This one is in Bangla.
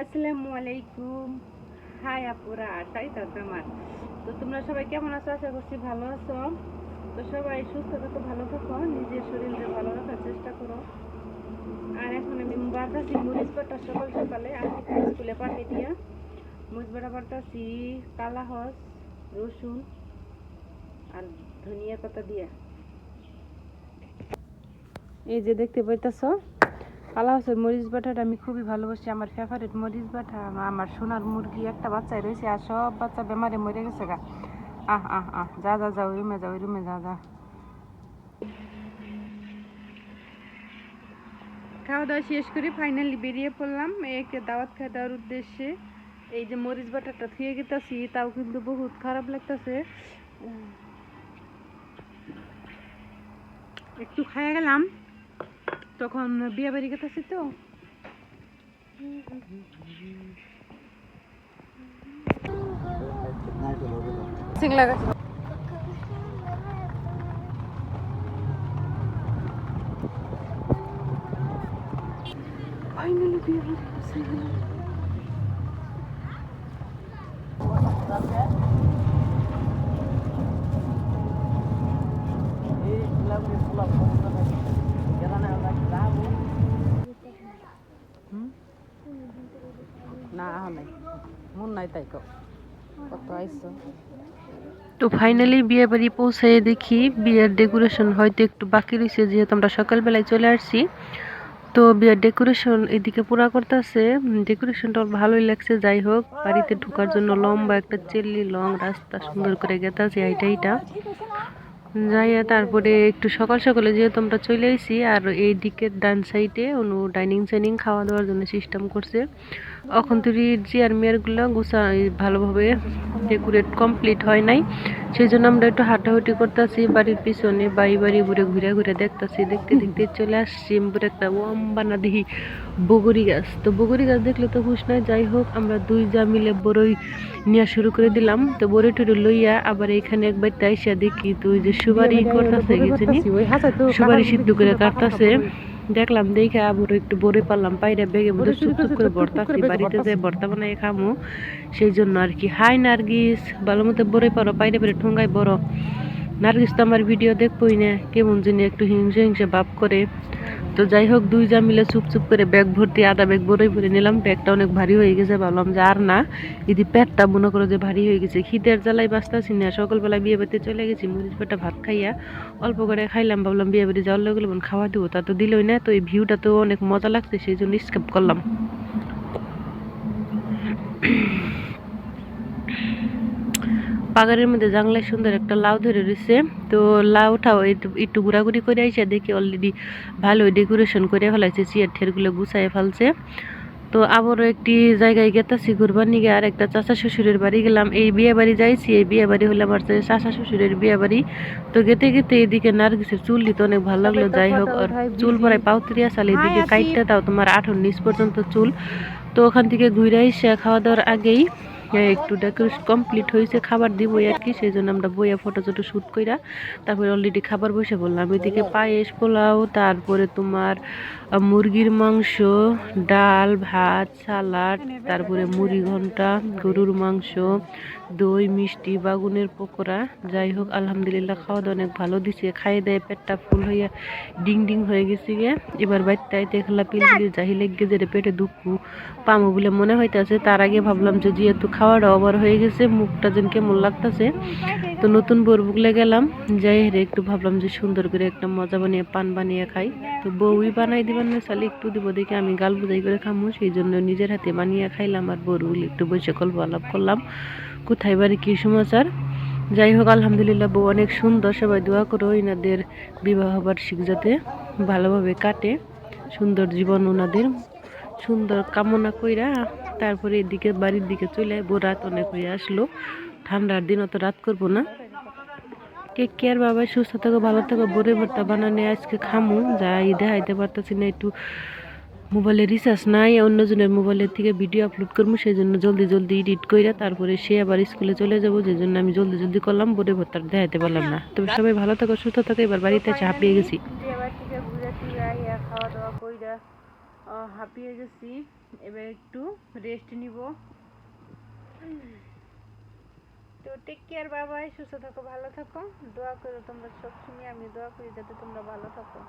আসসালামু আলাইকুম। হাই আপুরা তাই তো তো তোমরা সবাই কেমন আছো? আশা করছি ভালো আছো। তো সবাই সুস্থ থাকো ভালো থাকো নিজের শরীরকে ভালো রাখার চেষ্টা করো। আর এখন আমি বাড়তাছি মরিচ বাটা সকাল সকালে আমি স্কুলে পাঠিয়ে দিয়া মরিচ বাটা বাড়তাছি কালা হস রসুন আর ধনিয়া পাতা দিয়া। এই যে দেখতে পাইতেছো, কালা হসের মরিচ বাটাটা আমি খুবই ভালোবাসি, আমার ফেভারিট মরিচ বাটা আমার সোনার মুরগি, একটা বাচ্চাই রয়েছে, আর সব বাচ্চা বেমারে মরে গেছে গা। আহ আহ আহ, যা যা যা, ওই রুমে যা, ওই রুমে যা যা। খাওয়া দাওয়া শেষ করে ফাইনালি বেরিয়ে পড়লাম একটা দাওয়াত খাওয়া দেওয়ার উদ্দেশ্যে। এই যে মরিচ বাটাটা থুয়ে গেতেছি, তাও কিন্তু বহুত খারাপ লাগতেছে। একটু খাইয়া গেলাম। তখন বিয়ে বাড়ি গেতেছি তো সিংলা গেছে ফাইনালি বিয়ে বাড়ি গেছে না তো ফাইনালি বিয়ে বাড়ি পৌঁছে দেখি বিয়ের ডেকোরেশন হয়তো একটু বাকি রয়েছে যেহেতু আমরা সকালবেলায় চলে আসছি। তো বিয়ের ডেকোরেশন এদিকে পুরা করতেছে। ডেকোরেশনটা ভালোই লাগছে, যাই হোক, বাড়িতে ঢোকার জন্য লম্বা একটা চেল্লি, লং রাস্তা, সুন্দর করে গেতাছে এইটা এইটা যাইয়া তারপরে একটু সকাল সকালে যেহেতু আমরা চলে এসেছি আর এই দিকের ডান সাইডে অনু ডাইনিং সাইনিং খাওয়া দাওয়ার জন্য সিস্টেম করছে। এখন তুই চেয়ার মেয়ারগুলো গুছা ভালোভাবে ডেকোরেট কমপ্লিট হয় নাই। সেই জন্য আমরা একটু হাঁটাহুটি করতেছি বাড়ির পিছনে বাড়ি বাড়ি ঘুরে ঘুরে ঘুরে দেখতেছি দেখতে দেখতে চলে আসছি এমপুরে একটা ওয়াম্বানা দেখি বগরি গাছ। তো বগরি গাছ দেখলে তো খুশ নয় যাই হোক আমরা দুই যা মিলে বড়ই নেওয়া শুরু করে দিলাম। তো বড়ি টড়ি লইয়া আবার এখানে একবার তাইসা দেখি তুই যে সুপারি করতেছে গেছিনি সুপারি সিদ্ধ করে কাটতেছে। দেখলাম দেখে আবার একটু বড়ি পারলাম পাইরে বেগে মধ্যে চুপ চুপ করে বর্তাছি বাড়িতে যে বর্তা বানাই খামু সেই জন্য আর কি। হাই নার্গিস ভালো মতো বড়ে পারো পাইরে পেরে ঠোঙ্গায় বড় নার্গিস তো আমার ভিডিও দেখবই না কেমন জানি একটু হিংসে হিংসে ভাব করে। তো যাই হোক, দুই যা মিলে চুপ চুপ করে ব্যাগ ভর্তি, আদা ব্যাগ ভরে ভরে নিলাম। ব্যাগটা অনেক ভারী হয়ে গেছে, ভাবলাম যে আর না, যদি পেটটা মনে করো যে ভারী হয়ে গেছে, খিদের জ্বালায় বাঁচতেছি না সকালবেলা বিয়ে বাড়িতে চলে গেছি, মরিচ পেটা ভাত খাইয়া অল্প করে খাইলাম, ভাবলাম বিয়ে বাড়ি যাওয়ার লোক খাওয়া দিব, তা তো দিলই না, তো এই ভিউটা তো অনেক মজা লাগছে, সেই জন্য স্কেপ করলাম। পাগারের মধ্যে জাংলায় সুন্দর একটা লাউ ধরে রয়েছে। তো লাউটাও একটু ঘোরাঘুরি করে আইসা দেখি অলরেডি ভালো ডেকোরেশন করে ফেলাইছে চেয়ার ঠেরগুলো গুছাই ফেলছে। তো আবারও একটি জায়গায় গেতাছি ঘুরবার নিগে আর একটা চাচা শ্বশুরের বাড়ি গেলাম। এই বিয়ে বাড়ি যাইছি এই বিয়ে বাড়ি হলে আমার চাচা শ্বশুরের বিয়ে বাড়ি তো গেতে গেতে এদিকে নার্গিসের চুল দিতে অনেক ভালো লাগল। যাই হোক আর চুল পরায় পাউতরিয়া সালে এদিকে কাইটটা দাও তোমার আঠর নিচ পর্যন্ত চুল। তো ওখান থেকে ঘুরে এসে খাওয়া দাওয়ার আগেই হ্যাঁ, একটু ডেকোরেশন কমপ্লিট হয়েছে খাবার দিব আর কি সেই জন্য আমরা বইয়া ফটো টটো শ্যুট কইরা তারপরে অলরেডি খাবার বসে বললাম এদিকে পায়েস পোলাও তারপরে তোমার মুরগির মাংস ডাল ভাত সালাড তারপরে মুড়ি ঘণ্টা গরুর মাংস দই মিষ্টি বাগুনের পকোড়া। যাই হোক আলহামদুলিল্লাহ খাওয়া দাওয়া অনেক ভালো দিছে। খাইয়ে দেয় পেটটা ফুল হইয়া ডিং ডিং হয়ে গেছে গে। এবার বাড়িতে খেলা পিলপিলি জাহি লেগে যে পেটে দুঃখ পামো বলে মনে হইতাছে। তার আগে ভাবলাম যে যেহেতু খাওয়াটা ওভার হয়ে গেছে, মুখটা যেন কেমন লাগতেছে। তো নতুন বউর বুকলে গেলাম, যাই হেরে একটু ভাবলাম যে সুন্দর করে একটা মজা বানিয়ে, পান বানিয়ে খাই। তো বউই বানাই দিবেন না চালে একটু দিব দেখে আমি গাল বুঝাই করে খামু, সেই জন্য নিজের হাতে বানিয়ে খাইলাম আর বউর বলে একটু বসে গল্প আলাপ করলাম। কোথায় বাড়ি কী সমাচার? যাই হোক, আলহামদুলিল্লাহ বউ অনেক সুন্দর, সবাই দোয়া করো এনাদের বিবাহ বার্ষিক যাতে ভালোভাবে কাটে। সুন্দর জীবন ওনাদের, সুন্দর কামনা কইরা তারপরে এদিকে বাড়ির দিকে চলে আইবো। রাত অনেক হয়ে আসলো। ঠান্ডার দিন, অত রাত করব না। টেক কেয়ার বাবা সুস্থ থাকো, ভালো থাকো বরে ভর্তা বানানে আজকে খামু। যা দেখাইতে পারতেছি না, একটু মোবাইলে রিচার্জ নাই, অন্যজনের মোবাইলের থেকে ভিডিও আপলোড করব সেই জন্য জলদি জলদি এডিট কইরা তারপরে সে আবার স্কুলে চলে যাব যে জন্য আমি জলদি জলদি করলাম বরে ভর্তার দেখাইতে পারলাম না। তবে সবাই ভালো থাকো, সুস্থ থাকো, এবার বাড়িতে চা পেয়ে গেছি। খাওয়া দাওয়া হাঁপিয়ে গেছি। এবার একটু রেস্ট নিব। তো টেক কেয়ার বাবাই সুস্থ থাকো, ভালো থাকো। দোয়া করো তোমরা সবসময় আমি দোয়া করি যাতে তোমরা ভালো থাকো।